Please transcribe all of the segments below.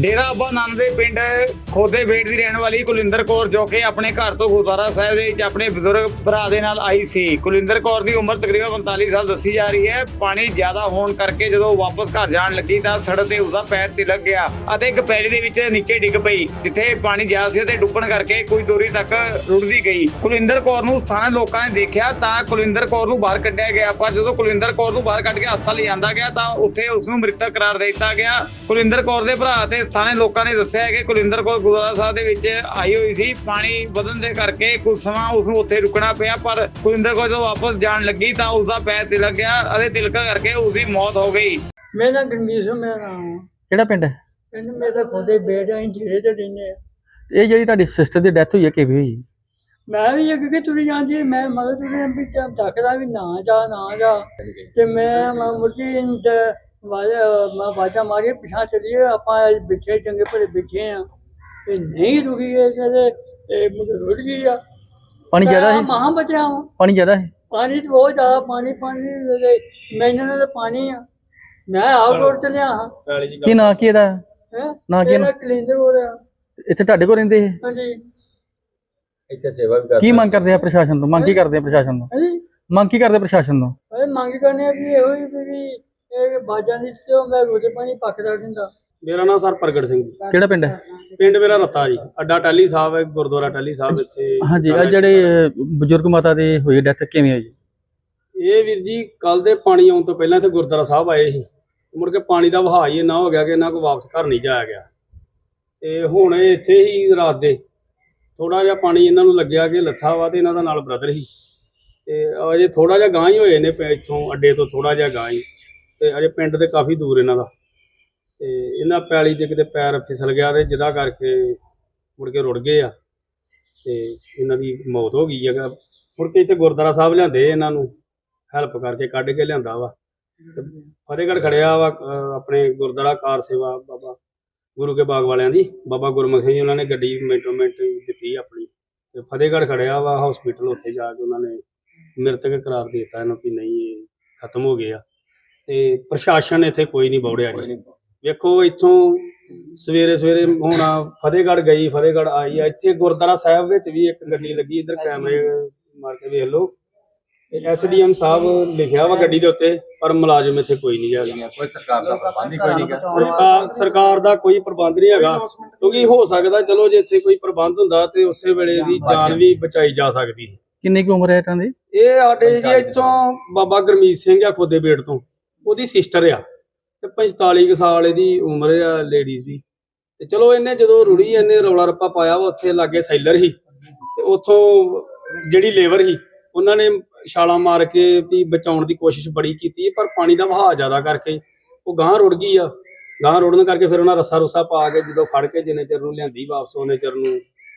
ਡੇਰਾ ਅੱਬਾ ਨਾਨਕ ਦੇ ਪਿੰਡ ਖੋਦੇ ਬੇਟ ਦੀ ਰਹਿਣ ਵਾਲੀ ਕੁਲਿੰਦਰ ਕੌਰ ਜੋ ਕਿ ਆਪਣੇ ਘਰ ਤੋਂ ਗੁਰਦੁਆਰਾ ਸਾਹਿਬ ਦੇ ਵਿੱਚ ਆਪਣੇ ਬਜ਼ੁਰਗ ਭਰਾ ਦੇ ਨਾਲ ਆਈ ਸੀ। ਕੁਲਿੰਦਰ ਕੌਰ ਦੀ ਉਮਰ ਤਕਰੀਬਨ 45 ਸਾਲ ਦੱਸੀ ਜਾ ਰਹੀ ਹੈ। ਪਾਣੀ ਜ਼ਿਆਦਾ ਹੋਣ ਕਰਕੇ ਜਦੋਂ ਵਾਪਸ ਘਰ ਜਾਣ ਲੱਗੀ ਤਾਂ ਸੜਕ ਤੇ ਉਸਦਾ ਪੈਰ ਤਿਲਕ ਗਿਆ ਅਤੇ ਇੱਕ ਪੈਰੀ ਦੇ ਵਿੱਚ ਨੀਚੇ ਡਿੱਗ ਪਈ, ਜਿੱਥੇ ਪਾਣੀ ਜ਼ਿਆਦਾ ਸੀ ਤੇ ਡੁੱਬਣ ਕਰਕੇ ਕੁਝ ਦੂਰੀ ਤੱਕ ਰੁੜਦੀ ਗਈ। ਕੁਲਿੰਦਰ ਕੌਰ ਨੂੰ ਸਥਾਨਕ ਲੋਕਾਂ ਨੇ ਦੇਖਿਆ ਤਾਂ ਕੁਲਿੰਦਰ ਕੌਰ ਨੂੰ ਬਾਹਰ ਕੱਢਿਆ ਗਿਆ, ਪਰ ਜਦੋਂ ਕੁਲਿੰਦਰ ਕੌਰ ਨੂੰ ਬਾਹਰ ਕੱਢ ਕੇ ਹਸਪਤਾਲ ਲਿਆਂਦਾ ਗਿਆ ਤਾਂ ਉੱਥੇ ਉਸ ਨੂੰ ਮ੍ਰਿਤਕ ਕਰਾਰ ਦੇ ਦਿੱਤਾ ਗਿਆ। ਕੁਲਿੰਦਰ ਕੌਰ ਦੇ ਭਰਾ ਤੇ ਸਥਾਨਕ ਲੋਕਾਂ ਨੇ ਦੱਸਿਆ ਹੈ ਕਿ ਕੁਲਿੰਦਰ ਕੌਰ ਗੁਰਦੁਆਰਾ ਸਾਹਿਬ ਦੇ ਵਿੱਚ ਆਈ ਹੋਈ ਸੀ। ਪਾਣੀ ਵਧਣ ਦੇ ਕਰਕੇ ਕੁਝ ਸਮਾਂ ਉਸ ਨੂੰ ਉੱਥੇ ਰੁਕਣਾ ਪਿਆ ਪਰ ਕੁਲਿੰਦਰ ਕੌਰ ਜਦੋਂ ਵਾਪਸ ਜਾਣ ਲੱਗੀ ਤਾਂ ਉਸ ਦਾ ਪੈਰ ਤਿਲਕ ਗਿਆ ਅਤੇ ਤਿਲਕਾ ਕਰਕੇ ਉਸ ਦੀ ਮੌਤ ਹੋ ਗਈ। ਮੇਰਾ ਨਾਂ ਗੁਰਮੀਤ ਸਿੰਘ ਮੇਰਾ ਨਾਮ ਕਿਹੜਾ ਪਿੰਡ ਹੈ? ਪਿੰਡ ਮੇਰੇ ਖੋਦੇ ਬੇਟਾ ਅਸੀਂ ਜਿਹੜੇ ਤੇ ਰਹਿੰਦੇ ਆ। ਇਹ ਜਿਹੜੀ ਤੁਹਾਡੀ ਸਿਸਟਰ ਦੀ ਡੈਥ ਹੋਈ ਹੈ ਕਿਵੇਂ ਹੋਈ? ਮੈਂ ਵੀ ਅੱਗੇ ਕਿ ਤੁਰੀ ਜਾਂਦੀ ਮੈਂ ਮਦਦ ਤੁਰੀ ਵੀ ਟਾਈਮ ਤੱਕਦਾ ਵੀ ਨਾ ਜਾ ਨਾ ਜਾ। ਤੇ ਮੈਂ ਮੈਂ ਮੁਰਜੀ ਮੈਂ ਵਾਜਾ ਮਾਰੀ ਪਿਛਾ ਚਲੀਏ ਆਪਾਂ ਅੱਜ ਬਿਠੇ ਚੰਗੇ ਭਲੇ ਬਿਠੇ ਆ। ਤੇ ਨਹੀਂ ਰੁਕੀ ਇਹ ਕਦੇ ਇਹ ਮੁझे ਰੁੜ ਗਈ ਆ। ਪਾਣੀ ਜ਼ਿਆਦਾ ਹੈ ਮਹਾਂ ਬਚਿਆ ਵਾਂ। ਪਾਣੀ ਜ਼ਿਆਦਾ ਹੈ ਪਾਣੀ ਤੇ ਬਹੁਤ ਜ਼ਿਆਦਾ ਪਾਣੀ ਪਾਣੀ ਮੈਨੂੰ ਤਾਂ ਪਾਣੀ ਆ। ਮੈਂ ਆਪ ਰੋਡ ਤੇ ਲਿਆ ਹਾਂ ਕੀ ਨਾਂ ਕੀ ਇਹਦਾ? ਹੈ? ਨਾਂ ਕੀ ਨਾ ਕਲੀਨਰ ਹੋ ਰਿਹਾ ਇੱਥੇ ਤੁਹਾਡੇ ਕੋਲ ਰਹਿੰਦੇ ਇਹ? ਹਾਂਜੀ। ਇੱਥੇ ਸੇਵਾ ਵੀ ਕੀ ਮੰਗ ਕਰਦੇ ਆ ਪ੍ਰਸ਼ਾਸਨ ਤੋਂ? ਮੰਗ ਕੀ ਕਰਦੇ ਆ ਪ੍ਰਸ਼ਾਸਨ ਤੋਂ? ਹਾਂਜੀ। ਮੰਗ ਕੀ ਕਰਦੇ ਪ੍ਰਸ਼ਾਸਨ ਤੋਂ? ਅਰੇ ਮੰਗ ਕਰਨੇ ਆ ਵੀ ਇਹੋ ਹੀ ਵੀ ਵੀ ਇਹ ਬਾਜਾਂ ਦੀ ਤੋਂ ਮੈਂ ਰੋਜ਼ ਪਾਣੀ ਪੱਕਦਾ ਮੇਰਾ ਨਾਮ ਸਰ ਪ੍ਰਗਟ ਸਿੰਘ ਜੀ। ਕਿਹੜਾ ਪਿੰਡ ਹੈ? ਪਿੰਡ ਮੇਰਾ ਰੱਤਾ ਜੀ। ਅੱਡਾ ਟਾਲੀ ਸਾਹਿਬ ਹੈ ਗੁਰਦੁਆਰਾ ਟਾਲੀ ਸਾਹਿਬ ਇੱਥੇ। ਹਾਂਜੀ ਆ ਜਿਹੜੇ ਬਜ਼ੁਰਗ ਮਾਤਾ ਦੇ ਹੋਈ ਡੈਥ ਕਿਵੇਂ ਹੋਈ? ਇਹ ਵੀਰ ਜੀ ਕੱਲ ਦੇ ਪਾਣੀ ਆਉਣ ਤੋਂ ਪਹਿਲਾਂ ਇੱਥੇ ਗੁਰਦੁਆਰਾ ਸਾਹਿਬ ਆਏ ਸੀ। ਮੁੜ ਕੇ ਪਾਣੀ ਦਾ ਵਹਾਅ ਹੀ ਇੰਨਾ ਹੋ ਗਿਆ ਕਿ ਇਹਨਾਂ ਕੋ ਵਾਪਸ ਘਰ ਨਹੀਂ ਜਾਇਆ ਗਿਆ। ਤੇ ਹੁਣ ਇਹ ਇੱਥੇ ਹੀ ਰਾਤ ਦੇ ਥੋੜਾ ਜਿਹਾ ਪਾਣੀ ਇਹਨਾਂ ਨੂੰ ਲੱਗਿਆ ਕਿ ਲੱਥਾ ਵਾ ਤੇ ਇਹਨਾਂ ਦਾ ਨਾਲ ਬ੍ਰਦਰ ਸੀ। ਤੇ ਅਜੇ ਥੋੜਾ ਜਿਹਾ ਗਾਂ ਹੀ ਹੋਏ ਨੇ ਇੱਥੋਂ ਅੱਡੇ ਤੋਂ ਥੋੜਾ ਜਿਹਾ ਗਾਂ ਹੀ। ਤੇ ਅਜੇ ਪਿੰਡ ਦੇ ਕਾਫੀ ਦੂਰ ਇਹਨਾਂ ਦਾ। ਤੇ ਇਹਨਾਂ ਪੈਲੀ ਤੇ ਕਿਤੇ ਪੈਰ ਫਿਸਲ ਗਿਆ ਤੇ ਜਿਹਦਾ ਕਰਕੇ ਮੁੜ ਕੇ ਰੁੜ ਗਏ ਆ। ਤੇ ਇਹਨਾਂ ਦੀ ਮੌਤ ਹੋ ਗਈ ਹੈਗਾ ਮੁੜ ਕੇ ਇੱਥੇ ਗੁਰਦੁਆਰਾ ਸਾਹਿਬ ਲਿਆਂਦੇ ਇਹਨਾਂ ਨੂੰ। ਹੈਲਪ ਕਰਕੇ ਕੱਢ ਕੇ ਲਿਆਂਦਾ ਵਾ। ਤੇ ਫਤਿਹਗੜ੍ਹ ਖੜਿਆ ਵਾ ਆਪਣੇ ਗੁਰਦੁਆਰਾ ਕਾਰ ਸੇਵਾ ਬਾਬਾ ਗੁਰੂ ਕੇ ਬਾਗ ਵਾਲਿਆਂ ਦੀ। ਬਾਬਾ ਗੁਰਮੁਖ ਸਿੰਘ ਜੀ ਉਹਨਾਂ ਨੇ ਗੱਡੀ ਮਿੰਟੋ ਮਿੰਟ ਦਿੱਤੀ ਆਪਣੀ। ਤੇ ਫਤਿਹਗੜ੍ਹ ਖੜਿਆ ਵਾ ਹਸਪੀਟਲ ਉੱਥੇ ਜਾ ਕੇ ਉਹਨਾਂ ਨੇ ਮ੍ਰਿਤਕ ਕਰਾਰ ਦੇ ਦਿੱਤਾ ਇਹਨੂੰ ਕਿ ਨਹੀਂ, ਇਹ ਖਤਮ ਹੋ ਗਿਆ ਤੇ ਪ੍ਰਸ਼ਾਸਨ ਇੱਥੇ ਕੋਈ ਨਹੀਂ ਬੌੜਿਆ ਜੀ। ਵੇਖੋ ਇੱਥੋਂ ਸਵੇਰੇ ਸਵੇਰੇ ਹੁਣ ਫਤਿਹਗੜ੍ਹ ਗਈ ਫਤਿਹਗੜ੍ਹ ਆਈ ਆ। ਇੱਥੇ ਗੁਰਦੁਆਰਾ ਸਾਹਿਬ ਵਿੱਚ ਵੀ ਇੱਕ ਗੱਡੀ ਲੱਗੀ ਇੱਧਰ ਕੈਮਰੇ ਮਾਰ ਕੇ ਵੇਖ ਲਓ। ਐਸਡੀਐਮ ਸਾਹਿਬ ਲਿਖਿਆ ਵਾ ਗੱਡੀ ਦੇ ਉੱਤੇ ਪਰ ਮੁਲਾਜ਼ਮ ਇੱਥੇ ਕੋਈ ਨਹੀਂ ਹੈਗਾ। ਕੋਈ ਸਰਕਾਰ ਦਾ ਪ੍ਰਬੰਧ ਹੀ ਕੋਈ ਨਹੀਂ ਸਰਕਾਰ ਸਰਕਾਰ ਦਾ ਕੋਈ ਪ੍ਰਬੰਧ ਨਹੀਂ ਹੈਗਾ। ਕਿਉਂਕਿ ਹੋ ਸਕਦਾ ਚਲੋ ਜੇ ਇੱਥੇ ਕੋਈ ਪ੍ਰਬੰਧ ਹੁੰਦਾ ਤੇ ਉਸੇ ਵੇਲੇ ਦੀ ਜਾਨ ਵੀ ਬਚਾਈ ਜਾ ਸਕਦੀ। ਕਿੰਨੀ ਕੁ ਉਮਰ ਹੈ ਇਹਨਾਂ ਦੀ? ਇਹ ਸਾਡੇ ਜੀ ਇੱਥੋਂ ਬਾਬਾ ਗੁਰਮੀਤ ਸਿੰਘ ਆ ਖੋਦੇ ਬੇੜ ਤੋਂ। ਉਹਦੀ ਸਿਸਟਰ ਆ। ਤੇ 45 ਕੁ ਸਾਲ ਇਹਦੀ ਉਮਰ ਆ ਲੇਡੀਜ਼ ਦੀ। ਤੇ ਚਲੋ ਇਹਨੇ ਜਦੋਂ ਰੁੜੀ ਇਹਨੇ ਰੌਲਾ ਰੱਪਾ ਪਾਇਆ ਵਾ, ਉੱਥੇ ਲਾਗੇ ਸੈਲਰ ਸੀ। ਤੇ ਉੱਥੋਂ ਜਿਹੜੀ ਲੇਬਰ ਸੀ, ਉਹਨਾਂ ਨੇ ਛਾਲਾਂ ਮਾਰ ਕੇ ਵੀ ਬਚਾਉਣ ਦੀ ਕੋਸ਼ਿਸ਼ ਬੜੀ ਕੀਤੀ ਪਰ ਪਾਣੀ ਦਾ ਵਹਾਅ ਜ਼ਿਆਦਾ ਕਰਕੇ ਉਹ ਗਾਂ ਰੁੜ ਗਈ ਆ। ਗਾਂ ਰੁੜਨ ਕਰਕੇ ਫਿਰ ਉਹਨਾਂ ਰੱਸਾ ਰੁੱਸਾ ਪਾ ਕੇ ਜਦੋਂ ਫੜ ਕੇ ਜਿੰਨੇ ਚਿਰ ਨੂੰ ਲਿਆਂਦੀ ਵਾਪਸ, ਉਹਨੇ ਚਿਰ ਨੂੰ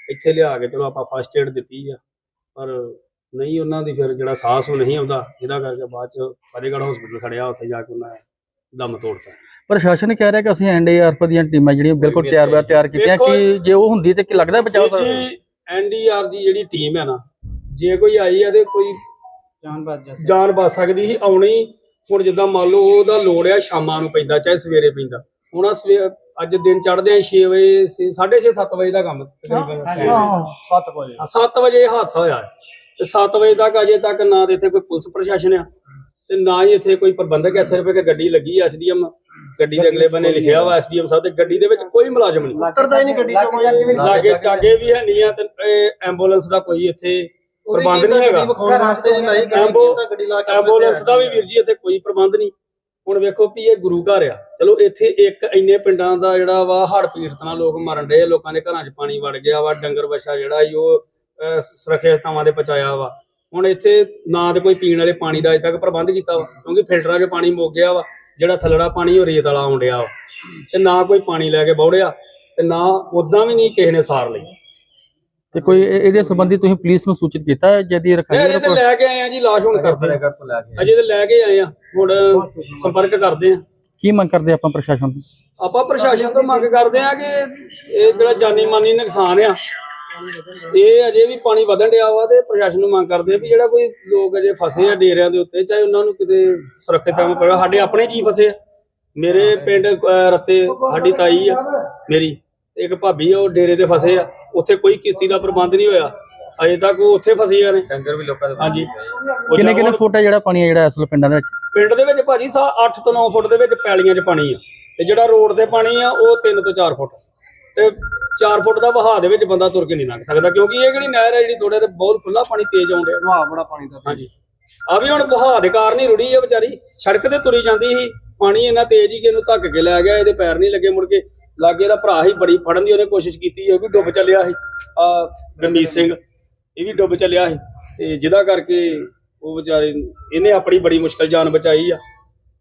ਇੱਥੇ ਲਿਆ ਕੇ ਚਲੋ ਆਪਾਂ ਫਸਟ ਏਡ ਦਿੱਤੀ ਆ। ਪਰ ਨਹੀਂ ਉਹਨਾਂ ਦੀ ਫਿਰ ਜਿਹੜਾ ਸਾਹਸ ਉਹ ਨਹੀਂ ਆਉਂਦਾ ਜਿਹਦਾ ਕਰਕੇ ਬਾਅਦ ਚ ਫਤਿਹਗੜ੍ਹ ਹਸਪੀਟਲ ਖੜਿਆ ਉੱਥੇ ਜਾ ਕੇ ਉਹਨਾਂ ਨੇ ਦਮ ਤੋੜਤਾ। ਪ੍ਰਸ਼ਾਸਨ ਕਹਿ ਰਿਹਾ ਕਿ ਅਸੀਂ ਐਨਡੀਆਰਐਫ ਦੀਆਂ ਟੀਮਾਂ ਜਿਹੜੀਆਂ ਬਿਲਕੁਲ ਤਿਆਰ ਬਰ ਤਿਆਰ ਕੀਤੀਆਂ ਕਿ ਜੇ ਉਹ ਹੁੰਦੀ ਤੇ ਕੀ ਲੱਗਦਾ ਬਚਾਅ ਸਕਦਾ? ਜੀ ਐਨਡੀਆਰ ਦੀ ਜਿਹੜੀ ਟੀਮ ਹੈ ਨਾ ਜੇ ਕੋਈ ਆਈ ਆ ਤੇ ਕੋਈ ਜਾਨ ਬਾਜ ਜਾ ਜਾਨ ਬਚ ਸਕਦੀ ਸੀ ਆਉਣੀ ਹੁਣ ਜਿੱਦਾਂ ਮੰਨ ਲਓ ਉਹਦਾ ਲੋੜ ਆ ਸ਼ਾਮਾਂ ਨੂੰ ਪੈਂਦਾ ਚਾਹੇ ਸਵੇਰੇ ਪੈਂਦਾ। ਹੁਣ ਅੱਜ ਦਿਨ ਚੜ੍ਹਦੇ ਆ 6 ਵਜੇ 6:30 7 ਵਜੇ ਦਾ ਕੰਮ ਤਕਰੀਬਨ ਸੱਤ ਵਜੇ। 7 ਵਜੇ ਹਾਦਸਾ ਹੋਇਆ। ਤੇ 7 ਵਜੇ ਤੱਕ ਅਜੇ ਤੱਕ ਨਾ ਤੇ ਇੱਥੇ ਕੋਈ ਪੁਲਿਸ ਪ੍ਰਸ਼ਾਸਨ ਆ ਤੇ ਨਾ ਹੀ ਇੱਥੇ ਕੋਈ ਪ੍ਰਬੰਧਕ ਐ ਸਿਰਫ ਇੱਕ ਗੱਡੀ ਲੱਗੀ ਐਸਡੀਐਮ ਗੱਡੀ ਦੇ ਅਗਲੇ ਬੰਨੇ ਲਿਖਿਆ ਵਾ ਐਸਡੀਐਮ ਸਾਹਿਬ ਤੇ ਗੱਡੀ ਦੇ ਵਿੱਚ ਕੋਈ ਮੁਲਾਜ਼ਮ ਨਹੀਂ। ਉਤਰਦਾ ਹੀ ਨਹੀਂ ਗੱਡੀ ਚੋਂ ਕੋਈ। ਲਾਗੇ ਚਾਗੇ ਵੀ ਹੈ ਨਹੀਂ ਆ ਤੇ ਇਹ ਐਂਬੂਲੈਂਸ ਦਾ ਕੋਈ ਇੱਥੇ ਪ੍ਰਬੰਧ ਨਹੀਂ ਹੈਗਾ। ਵਿਖਾਉਣ ਵਾਸਤੇ ਨਹੀਂ ਲਾਈ ਗੱਡੀ ਐਂਬੋ- ਤਾਂ ਗੱਡੀ ਲਾ ਕੇ ਐਂਬੂਲੈਂਸ ਦਾ ਵੀ ਵੀਰ ਜੀ ਇੱਥੇ ਕੋਈ ਪ੍ਰਬੰਧ ਨਹੀਂ। ਹੁਣ ਵੇਖੋ ਵੀ ਇਹ ਗੁਰੂ ਘਰ ਆ। ਚਲੋ ਇੱਥੇ ਇੱਕ ਇੰਨੇ ਪਿੰਡਾਂ ਦਾ ਜਿਹੜਾ ਵਾ ਹੜ ਪੀੜਤ ਨਾਲ ਲੋਕ ਮਰਨ ਡਏ ਲੋਕਾਂ ਦੇ ਘਰਾਂ 'ਚ ਪਾਣੀ ਵੜ ਗਿਆ ਵਾ ਡੰਗਰ ਵਛਾ ਜਿਹੜਾ ਈ ਉਹ ਅਹ, ਸੁਰੱਖਿਅਤ ਥਾਵਾਂ ਤੇ ਪਹੁੰਚਾਇਆ ਵਾ। ਹੁਣ ਇੱਥੇ ਨਾ ਤੇ ਕੋਈ ਪੀਣ ਵਾਲੇ ਪਾਣੀ ਦਾ ਅਜੇ ਤੱਕ ਪ੍ਰਬੰਧ ਕੀਤਾ ਵਾ ਕਿਉਂਕਿ ਫਿਲਟਰਾਂ 'ਚ ਪਾਣੀ ਮੁੱਕ ਗਿਆ ਵਾ ਜਿਹੜਾ ਥੱਲੜਾ ਪਾਣੀ ਉਹ ਰੇਤ ਵਾਲਾ ਆਉਣ ਡਿਆ ਵਾ। ਤੇ ਨਾ ਕੋਈ ਪਾਣੀ ਲੈ ਕੇ ਬੌੜਿਆ ਤੇ ਨਾ ਉਦਾਂ ਵੀ ਨਹੀਂ ਕਿਸੇ ਨੇ ਸਾਰ ਲਈ। ਤੇ ਕੋਈ ਇਹ- ਇਹਦੇ ਸੰਬੰਧੀ ਤੁਸੀਂ ਪੁਲਿਸ ਨੂੰ ਸੂਚਿਤ ਕੀਤਾ ਹੈ ਜਦੀ ਰਖਾਈ ਅਜੇ ਤੇ ਲੈ ਕੇ ਆਏ ਆ ਜੀ ਲਾਸ਼ ਹੁਣ ਕਰਦੇ ਆ ਫਤਿਹਗੜ੍ਹ ਤੋਂ ਲੈ ਕੇ ਅਜੇ ਤੇ ਲੈ ਕੇ ਆਏ ਆ ਹੁਣ ਸੰਪਰਕ ਕਰਦੇ ਆ ਕੀ ਮੰਗ ਕਰਦੇ ਆਪਾਂ ਪ੍ਰਸ਼ਾਸਨ ਤੋਂ? ਆਪਾਂ ਪ੍ਰਸ਼ਾਸਨ ਤੋਂ ਮੰਗ ਕਰਦੇ ਆ ਕਿ ਇਹ ਜਿਹੜਾ ਜਾਨੀ ਮਾਨੀ ਨੁਕਸਾਨ ਆ ਇਹ ਅਜੇ ਵੀ ਪਾਣੀ ਵਧਣ ਡਿਆ ਵਾ ਤੇ ਪ੍ਰਸ਼ਾਸਨ ਨੂੰ ਮੰਗ ਕਰਦੇ ਆ ਵੀ ਜਿਹੜਾ ਕੋਈ ਲੋਕ ਅਜੇ ਫਸੇ ਆ ਡੇਰਿਆਂ ਦੇ ਉੱਤੇ ਚਾਹੇ ਉਹਨਾਂ ਨੂੰ ਕਿਤੇ ਸੁਰੱਖਿਅਤ ਥਾਂ ਪਵੇ। ਸਾਡੇ ਆਪਣੇ ਜੀ ਫਸੇ ਆ। ਮੇਰੇ ਪਿੰਡ ਅਹ, ਰੱਤੇ ਸਾਡੀ ਤਾਈ ਆ ਮੇਰੀ ਤੇ ਇੱਕ ਭਾਬੀ ਆ ਉਹ ਡੇਰੇ ਦੇ ਫਸੇ ਆ। ਉੱਥੇ ਕੋਈ ਕਿਸ਼ਤੀ ਦਾ ਪ੍ਰਬੰਧ ਨਹੀਂ ਹੋਇਆ। ਅਜੇ ਤੱਕ ਉਹ ਉੱਥੇ ਫਸੇ ਆ ਨੇ। ਡੰਗਰ ਵੀ ਲੋਕਾਂ ਦੇ ਹਾਂਜੀ। ਉਹ ਕਿੰਨੇ ਕਿੰਨੇ ਫੁੱਟ ਹੈ ਜਿਹੜਾ ਪਾਣੀ ਹੈ ਜਿਹੜਾ ਅਸਲ ਪਿੰਡਾਂ ਦੇ ਵਿੱਚ? ਪਿੰਡ ਦੇ ਵਿੱਚ ਭਾਜੀ ਸਾ 8 ਤੋਂ 9 ਫੁੱਟ ਦੇ ਵਿੱਚ ਪੈਲੀਆਂ 'ਚ ਪਾਣੀ ਆ। ਤੇ ਜਿਹੜਾ ਰੋਡ ਤੇ ਪਾਣੀ ਆ ਉਹ 3 ਤੋਂ 4 ਫੁੱਟ। ਤੇ 4 ਫੁੱਟ ਦਾ ਵਹਾਅ ਦੇ ਵਿੱਚ ਬੰਦਾ ਤੁਰ ਕੇ ਨਹੀਂ ਲੰਘ ਸਕਦਾ ਕਿਉਂਕਿ ਇਹ ਕਿਹੜੀ ਨਹਿਰ ਹੈ ਜਿਹੜੀ ਥੋੜੇ ਤੇ ਬਹੁਤ ਖੁੱਲਾ ਪਾਣੀ ਤੇਜ਼ ਆਉਂਦਾ ਵਹਾ ਬੜਾ ਪਾਣੀ ਦਾ ਹਾਂਜੀ। ਆ ਵੀ ਹੁਣ ਵਹਾਅ ਦੇ ਕਾਰਨ ਹੀ ਰੁੜੀ ਆ ਵਿਚਾਰੀ। ਸੜਕ ਤੇ ਤੁਰੀ ਜਾਂਦੀ ਸੀ ਪਾਣੀ ਇੰਨਾ ਤੇਜ਼ ਹੀ ਕਿ ਇਹਨੂੰ ਧੱਕ ਕੇ ਲੈ ਗਿਆ ਇਹਦੇ ਪੈਰ ਨਹੀਂ ਲੱਗੇ ਮੁੜ ਕੇ। ਲਾਗੇ ਦਾ ਭਰਾ ਹੀ ਬੜੀ ਫੜਨ ਦੀ ਉਹਨੇ ਕੋਸ਼ਿਸ਼ ਕੀਤੀ ਇਹ ਵੀ ਡੁੱਬ ਚੱਲਿਆ ਸੀ। ਆ ਗਰਮੀਤ ਸਿੰਘ ਇਹ ਵੀ ਡੁੱਬ ਚੱਲਿਆ ਸੀ। ਤੇ ਜਿਹਦਾ ਕਰਕੇ ਉਹ ਵਿਚਾਰੇ ਇਹਨੇ ਆਪਣੀ ਬੜੀ ਮੁਸ਼ਕਲ ਜਾਨ ਬਚਾਈ ਆ।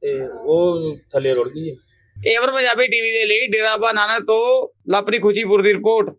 ਤੇ ਉਹ ਥੱਲੇ ਰੁੜ ਗਈ ਹੈ ਏਵਰ ਪੰਜਾਬੀ ਟੀਵੀ ਦੇ ਲਈ ਡੇਰਾਬਾ ਨਾਨਕ ਤੋਂ ਲਾਪਰੀ ਖੁਸ਼ੀਪੁਰ ਦੀ ਰਿਪੋਰਟ।